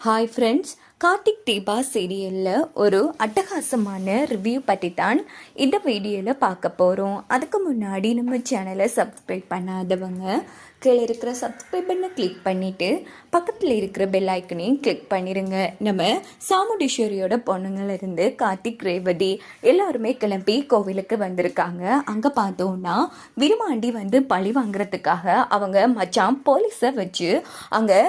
Hi friends Karthik Deepa சீரியலில் ஒரு அட்டகாசமான ரிவ்யூ பற்றி தான் இந்த வீடியோவில் பார்க்க போகிறோம் அதுக்கு முன்னாடி நம்ம சேனலை சப்ஸ்கிரைப் பண்ணாதவங்க கீழே இருக்கிற சப்ஸ்கிரைப் பண்ண கிளிக் பண்ணிவிட்டு பக்கத்தில் இருக்கிற பெல் ஐக்கனையும் கிளிக் பண்ணிடுங்க நம்ம சாமுண்டீஸ்வரியோட பொண்ணுங்கள்லேருந்து கார்த்திக் ரேவதி எல்லாருமே கிளம்பி கோவிலுக்கு வந்திருக்காங்க. அங்கே பார்த்தோன்னா விருமாண்டி வந்து பழி வாங்குறதுக்காக அவங்க மச்சான் போலீஸை வச்சு அங்கே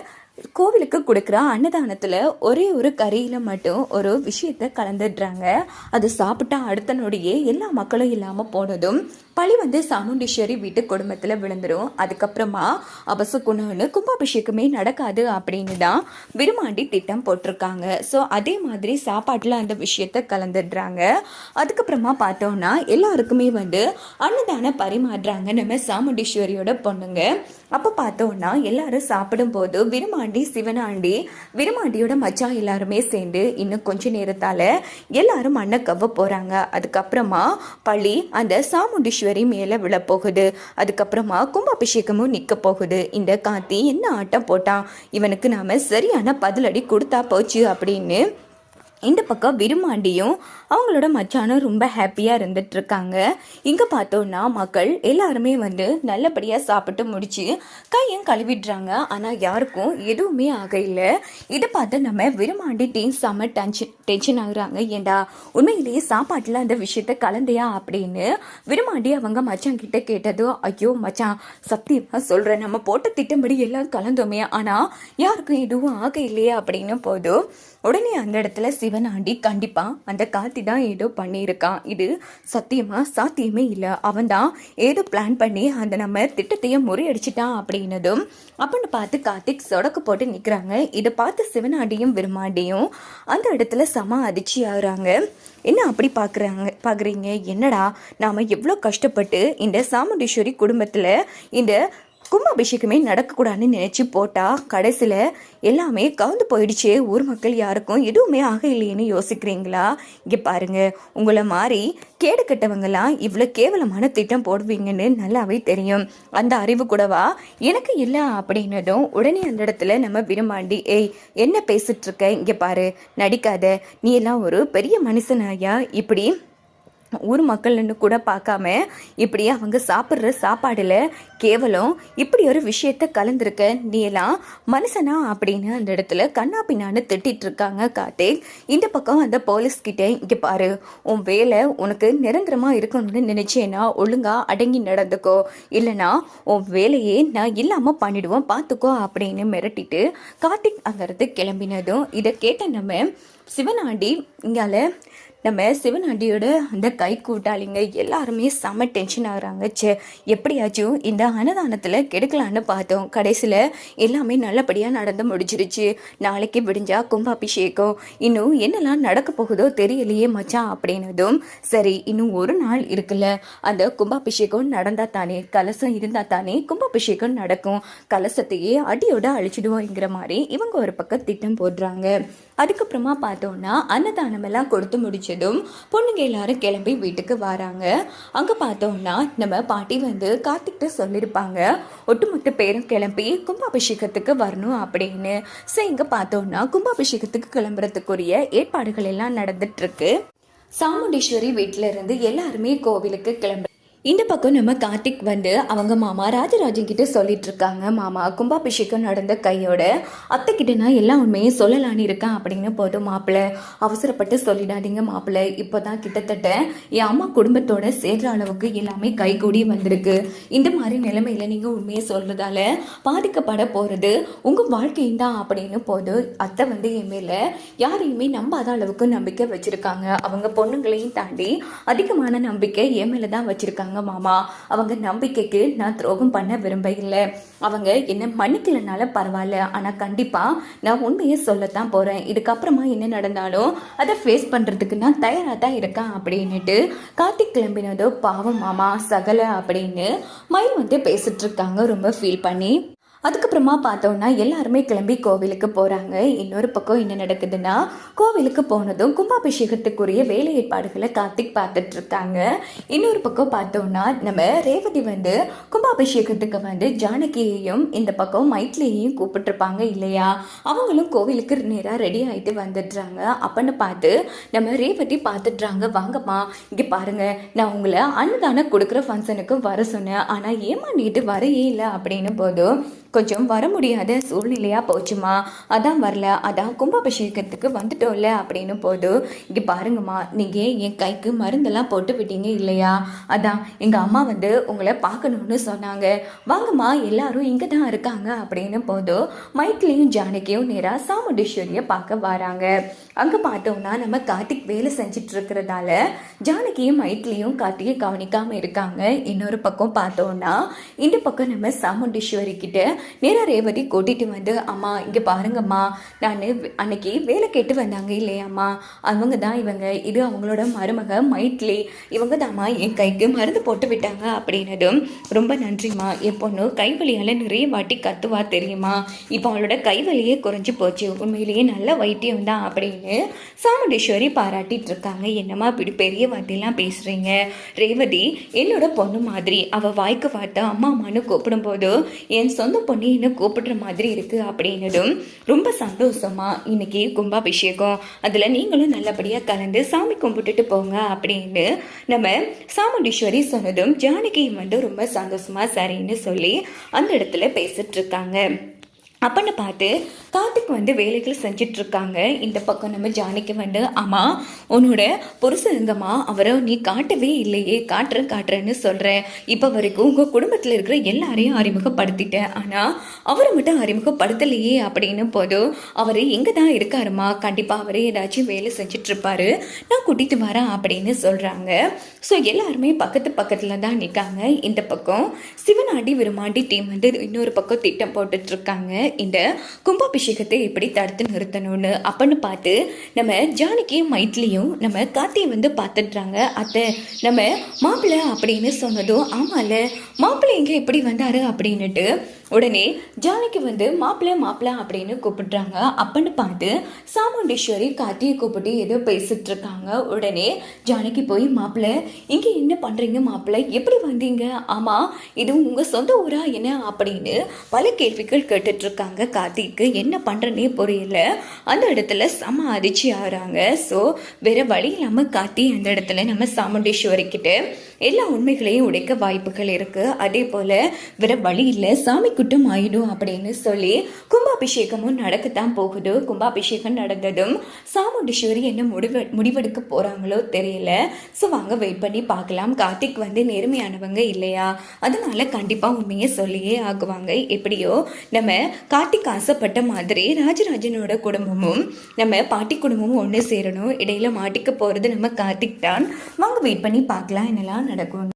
கோவிலுக்கு கொடுக்குற அன்னதானத்தில் ஒரே ஒரு கறியில் மட்டும் ஒரு விஷயத்தை கலந்துடுறாங்க. அது சாப்பிட்டா அடுத்த நொடியே எல்லா மக்களும் இல்லாமல் போனதும் பழி வந்து சாமுண்டீஸ்வரி வீட்டு குடும்பத்தில் விழுந்துடும் அதுக்கப்புறமா அபசகுணம்னு கும்பாபிஷேகமே நடக்காது அப்படின்னு தான் விருமாண்டி திட்டம் போட்டிருக்காங்க. ஸோ அதே மாதிரி சாப்பாட்டில் அந்த விஷயத்த கலந்துடுறாங்க. அதுக்கப்புறமா பார்த்தோம்னா எல்லாருக்குமே வந்து அன்னதானம் பரிமாறுறாங்க நம்ம சாமுண்டீஸ்வரியோட பொண்ணுங்க. அப்போ பார்த்தோம்னா எல்லாரும் சாப்பிடும்போது விருமாண்டி சிவனாண்டி விருமாண்டியோட மச்சான் எல்லாருமே சேர்ந்து இன்னும் கொஞ்ச நேரத்தால் எல்லாரும் மண்ணை கவ்வ போகிறாங்க அதுக்கப்புறமா பழி அந்த சாமுண்டீஸ்வரி மேலே விழப்போகுது. அதுக்கப்புறமா கும்பாபிஷேகமும் நிற்க போகுது. இந்த காத்தி என்ன ஆட்டம் போட்டான்? இவனுக்கு நாம சரியான பதிலடி கொடுத்தா போச்சு அப்படின்னு இந்த பக்கம் விருமாண்டியும் அவங்களோட மச்சானும் ரொம்ப ஹாப்பியாக இருந்துட்டுருக்காங்க இங்கே பார்த்தோன்னா மக்கள் எல்லாருமே வந்து நல்லபடியாக சாப்பிட்டு முடிச்சு கையும் கழுவிடுறாங்க. ஆனால் யாருக்கும் எதுவுமே ஆகையில் இதை பார்த்து நம்ம விருமாண்டி டீம் செம்ம டென்ஷன் டென்ஷன் ஆகுறாங்க. ஏண்டா உண்மையிலேயே சாப்பாட்டில் அந்த விஷயத்த கலந்தையா அப்படின்னு விருமாண்டி அவங்க மச்சான் கிட்ட கேட்டதோ ஐயோ மச்சான் சத்தியமாக சொல்கிறேன் நம்ம போட்ட திட்டம்படி எல்லாம் கலந்தோமே. ஆனால் யாருக்கும் எதுவும் ஆக இல்லையா அப்படின்னு போதும். உடனே அந்த இடத்துல சிவனாண்டி கண்டிப்பாக அந்த கார்த்தி தான் ஏதோ பண்ணியிருக்கான். இது சத்தியமாக சாத்தியமே இல்லை. அவன் தான் ஏதோ பிளான் பண்ணி அந்த நம்ம திட்டத்தையே முறியடிச்சிட்டான் அப்படின்னதும் அப்படின்னு பார்த்து கார்த்திக் சொடக்கு போட்டு நிற்கிறாங்க இதை பார்த்து சிவனாண்டியும் விரும்மாண்டியும் அந்த இடத்துல சம அதிர்ச்சி ஆகுறாங்க. என்ன அப்படி பார்க்குறாங்க பார்க்குறீங்க என்னடா? நாம் எவ்வளோ கஷ்டப்பட்டு இந்த சாமுண்டீஸ்வரி குடும்பத்தில் இந்த கும்பாபிஷேகமே நடக்கக்கூடாதுன்னு நினச்சி போட்டால் கடைசியில் எல்லாமே கவுந்து போயிடுச்சு. ஊர் மக்கள் யாருக்கும் எதுவுமே ஆக இல்லையேன்னு யோசிக்கிறீங்களா? இங்கே பாருங்க உங்களை மாதிரி கேடு கெட்டவங்களாம் இவ்வளோ கேவலமான திட்டம் போடுவீங்கன்னு நல்லாவே தெரியும். அந்த அறிவு கூடவா? எனக்கு இல்லை அப்படின்னதும் உடனே அந்த இடத்துல நம்ம விரும்பாண்டி ஏய் என்ன பேசிகிட்ருக்க இங்கே பாரு நடிக்காத. நீ எல்லாம் ஒரு பெரிய மனுஷனாயா? இப்படி ஊர் மக்கள்னு கூட பார்க்காம இப்படி அவங்க சாப்பிட்ற சாப்பாடில் கேவலம். இப்படி ஒரு விஷயத்த கலந்துருக்க நீ எல்லாம் மனுஷனா அப்படின்னு அந்த இடத்துல கண்ணா பின்னான்னு திட்டிட்டு இருக்காங்க கார்த்திக். இந்த பக்கம் அந்த போலீஸ் கிட்டே இங்கே பாரு உன் வேலை உனக்கு நிரந்தரமாக இருக்கணும்னு நினைச்சேன்னா ஒழுங்கா அடங்கி நடந்துக்கோ. இல்லைனா உன் வேலையே நான் இல்லாமல் பண்ணிடுவோம் பார்த்துக்கோ அப்படின்னு மிரட்டிட்டு கார்த்திக் அங்கேருந்து கிளம்பினதும் இதை கேட்ட நம்ம சிவனாண்டி இங்கால நம்ம சிவனாண்டியோட அந்த கை கூட்டாளிங்க எல்லாருமே செம டென்ஷன் ஆகுறாங்க. சே எப்படியாச்சும் இந்த அன்னதானத்தில் கெடுக்கலான்னு பார்த்தோம். கடைசியில் எல்லாமே நல்லபடியாக நடந்து முடிஞ்சிருச்சு. நாளைக்கு விடிஞ்சா கும்பாபிஷேகம். இன்னும் என்னெல்லாம் நடக்க போகுதோ தெரியலையே மச்சான் அப்படின்னதும் சரி இன்னும் ஒரு நாள் இருக்குல்ல. அந்த கும்பாபிஷேகம் நடந்தால் தானே கலசம் இருந்தால் தானே கும்பாபிஷேகம் நடக்கும். கலசத்தையே அடியோட அழிச்சிடுவோங்கிற மாதிரி இவங்க ஒரு பக்கம் திட்டம் போடுறாங்க. அதுக்கப்புறமா பார்த்தோன்னா அன்னதானம் எல்லாம் கொடுத்து முடிச்சதும் பொண்ணுங்க எல்லாரும் கிளம்பி வீட்டுக்கு வராங்க. அங்கே பார்த்தோம்னா நம்ம பாட்டி வந்து கார்த்திக்கிட்ட சொல்லியிருப்பாங்க. ஒட்டுமொத்த பேரும் கிளம்பி கும்பாபிஷேகத்துக்கு வரணும் அப்படின்னு. ஸோ இங்கே பார்த்தோம்னா கும்பாபிஷேகத்துக்கு கிளம்புறதுக்குரிய ஏற்பாடுகள் எல்லாம் நடந்துட்டு இருக்கு. சாமுண்டீஸ்வரி வீட்டில இருந்து எல்லாருமே கோவிலுக்கு கிளம்பு இந்த பக்கம் நம்ம கார்த்திக் வந்து அவங்க மாமா ராஜராஜன் கிட்ட சொல்லிட்டு இருக்காங்க. மாமா கும்பாபிஷேகம் நடந்த கையோட அத்தை கிட்ட நான் எல்லா உண்மையும் சொல்லலான்னு இருக்கேன் அப்படின்னு போதும் மாப்பிள்ளை அவசரப்பட்டு சொல்லிடாதீங்க மாப்பிள்ளை இப்போதான் கிட்டத்தட்ட என் அம்மா குடும்பத்தோட சேர்ற அளவுக்கு எல்லாமே கைகூடி வந்திருக்கு. இந்த மாதிரி நிலைமையில நீங்க உண்மையை சொல்றதால பாதிக்கப்பட போறது உங்க வாழ்க்கையும் தான் அப்படின்னு போது அத்தை வந்து என் மேல யாரையுமே நம்பாத அளவுக்கு நம்பிக்கை வச்சிருக்காங்க. அவங்க பொண்ணுங்களையும் தாண்டி அதிகமான நம்பிக்கை என் மேல தான் வச்சிருக்காங்க. மாமா. அவங்க நம்பிக்கைக்கு நான் துரோகம் பண்ண விரும்ப இல்லை அவங்க என்ன மன்னிக்கலனால பரவாயில்ல. ஆனால் கண்டிப்பாக நான் உண்மையை சொல்லத்தான் போகிறேன் இதுக்கப்புறமா என்ன நடந்தாலும் அதை ஃபேஸ் பண்ணுறதுக்கு நான் தயாராக தான் இருக்கேன் அப்படின்னுட்டு கார்த்திக் கிளம்பினதோ பாவம் மாமா. சகல அப்படின்னு மயில் வந்து பேசிகிட்ருக்காங்க ரொம்ப ஃபீல் பண்ணி அதுக்கப்புறமா பார்த்தோன்னா எல்லாருமே கிளம்பி கோவிலுக்கு போகிறாங்க இன்னொரு பக்கம் என்ன நடக்குதுன்னா கோவிலுக்கு போனதும் கும்பாபிஷேகத்துக்குரிய வேலை ஏற்பாடுகளை கார்த்திக் பார்த்துட்டு இருக்காங்க இன்னொரு பக்கம் பார்த்தோன்னா நம்ம ரேவதி வந்து கும்பாபிஷேகத்துக்கு வந்து ஜானகியையும் இந்த பக்கம் மைத்லியையும் கூப்பிட்டுருப்பாங்க இல்லையா? அவங்களும் கோவிலுக்கு நேராக ரெடி ஆகிட்டு வந்துடுறாங்க. அப்படின்னு பார்த்து நம்ம ரேவதி பார்த்துட்றாங்க வாங்கம்மா இங்கே பாருங்கள் நான் உங்களை அன்னதானம் கொடுக்குற ஃபங்க்ஷனுக்கு வர சொன்னேன். ஆனால் ஏமாண்டிட்டு வரையே இல்லை. அப்படின்னும் போதும் கொஞ்சம் வர முடியாத சூழ்நிலையாக போச்சுமா? அதான் வரல. அதான் கும்பாபிஷேகத்துக்கு வந்துட்டோம்ல அப்படின்னு போதும் இங்கே பாருங்கம்மா நீங்கள் என் கைக்கு மருந்தெல்லாம் போட்டு விட்டீங்க இல்லையா? அதான் எங்கள் அம்மா வந்து உங்களை பார்க்கணுன்னு சொன்னாங்க. வாங்கம்மா எல்லாரும் இங்கே தான் இருக்காங்க அப்படின்னு போதும் மைக்லேயும் ஜானகியும் நேராக சாமுண்டீஸ்வரியை பார்க்க வராங்க. அங்கே பார்த்தோம்னா நம்ம கார்த்திக் வேலை செஞ்சுட்டு இருக்கிறதால ஜானகியும் மைட்லியும் கார்த்திகை கவனிக்காமல் இருக்காங்க. இன்னொரு பக்கம் பார்த்தோம்னா இந்த பக்கம் நம்ம சாமுண்டீஸ்வரி கிட்ட நேரா ரேவதி கூட்டிட்டு வந்து அம்மா இங்கே பாருங்கம்மா. நான் அன்னைக்கு வேலை கேட்டு வந்தாங்க இல்லையாம்மா. அவங்க தான் இவங்க. இது அவங்களோட மருமக மைட்லி இவங்க தாம்மா என் கைக்கு மருந்து போட்டு விட்டாங்க. அப்படின்னதும் ரொம்ப நன்றிம்மா. என் பொண்ணு கைவலியால் நிறைய வாட்டி கத்துவா தெரியுமா? இப்போ அவளோட கைவலியே குறைஞ்சி போச்சு. உண்மையிலேயே நல்ல வைத்தியம் தான். அப்படின்னு சாமுண்டீஸ்வரி பாராட்டிட்டு இருக்காங்க என்னம்மா இப்படி பெரிய வார்த்தையெல்லாம் பேசுகிறீங்க ரேவதி என்னோட பொண்ணு மாதிரி அவள் வாய்க்கு வார்த்தை அம்மா அம்மான்னு கூப்பிடும்போது என் சொந்த பொண்ணு என்ன கூப்பிடுற மாதிரி இருக்குது அப்படின்னதும் ரொம்ப சந்தோஷமா இன்னைக்கு கும்பாபிஷேகம். அதில் நீங்களும் நல்லபடியாக கலந்து சாமி கும்பிட்டுட்டு போங்க. அப்படின்னு நம்ம சாமுண்டீஸ்வரி சொன்னதும் ஜானகி வந்து ரொம்ப சந்தோஷமாக சரின்னு சொல்லி அந்த இடத்துல பேசிகிட்ருக்காங்க அப்படின்னு அப்பன்னு பார்த்து கார்த்திக் வந்து வேலைகள் செஞ்சிட்ருக்காங்க. இந்த பக்கம் நம்ம ஜானிக்கு வந்து ஆமாம் உன்னோட புருஷங்கம்மா அவரை நீ காட்டவே இல்லையே காட்டுறேன் காட்டுறேன்னு சொல்கிறேன் இப்போ வரைக்கும் உங்கள் குடும்பத்தில் இருக்கிற எல்லாரையும் அறிமுகப்படுத்திட்டேன் ஆனால் அவரை மட்டும் அறிமுகப்படுத்தலையே அப்படின்னு போதும் அவர் எங்கே தான் இருக்காருமா கண்டிப்பாக அவரே ஏதாச்சும் வேலை செஞ்சிட்ருப்பாரு. நான் கூட்டிகிட்டு வரேன் அப்படின்னு சொல்கிறாங்க ஸோ எல்லாருமே பக்கத்து பக்கத்தில் தான் நிற்காங்க இந்த பக்கம் சிவனாண்டி விருமாண்டி டீம் வந்து இன்னொரு பக்கம் திட்டம் போட்டுட்ருக்காங்க. இந்த கும்பாபிஷேகத்தை எப்படி தடுத்து நிறுத்தணும்னு அப்படின்னு பார்த்து நம்ம ஜானகியும் மைத்லியும் நம்ம காத்தியை வந்து பார்த்துட்றாங்க. அத்தை நம்ம மாப்பிள்ளை அப்படின்னு சொன்னதும் ஆமாம்ல மாப்பிள்ளை இங்கே எப்படி வந்தாரு அப்படின்னுட்டு உடனே ஜானகி வந்து மாப்பிள்ளை மாப்பிள்ளை அப்படின்னு கூப்பிடுறாங்க. அப்பன்னு பார்த்து சாமுண்டீஸ்வரி கார்த்தியை கூப்பிட்டு ஏதோ பேசிட்டு இருக்காங்க உடனே ஜானகி போய் மாப்பிள்ளை இங்கே என்ன பண்ணுறீங்க மாப்பிள்ளை? எப்படி வந்தீங்க? ஆமாம் இது உங்கள் சொந்த ஊரா என்ன? அப்படின்னு பல கேள்விகள் கேட்டுட்டு இருக்காங்க கார்த்திக்கு என்ன பண்ணுறனே புரியல. அந்த இடத்துல செம அதிர்ச்சி ஆகிறாங்க ஸோ வேற வழி இல்லாமல் கார்த்தி அந்த இடத்துல நம்ம சாமுண்டீஸ்வரி கிட்ட எல்லா உண்மைகளையும் உடைக்க வாய்ப்புகள் இருக்குது அதே போல் வேற வழி இல்லை. சாமி குட்டம் ஆயிடும் அப்படின்னு சொல்லி கும்பாபிஷேகமும் நடக்கத்தான் போகுது. கும்பாபிஷேகம் நடந்ததும் சாமுண்டீஸ்வரி என்ன முடிவு முடிவெடுக்க போகிறாங்களோ தெரியல. ஸோ வாங்க வெயிட் பண்ணி பார்க்கலாம். கார்த்திக் வந்து நேர்மையானவங்க இல்லையா? அதனால கண்டிப்பாக உண்மையை சொல்லியே ஆகுவாங்க. எப்படியோ நம்ம கார்த்திக் ஆசைப்பட்ட மாதிரி ராஜராஜனோட குடும்பமும் நம்ம பாட்டி குடும்பமும் ஒன்று சேரணும். இடையில மாட்டிக்க போகிறது நம்ம கார்த்திக் தான். வாங்க வெயிட் பண்ணி பார்க்கலாம். என்னெல்லாம் நடக்கும்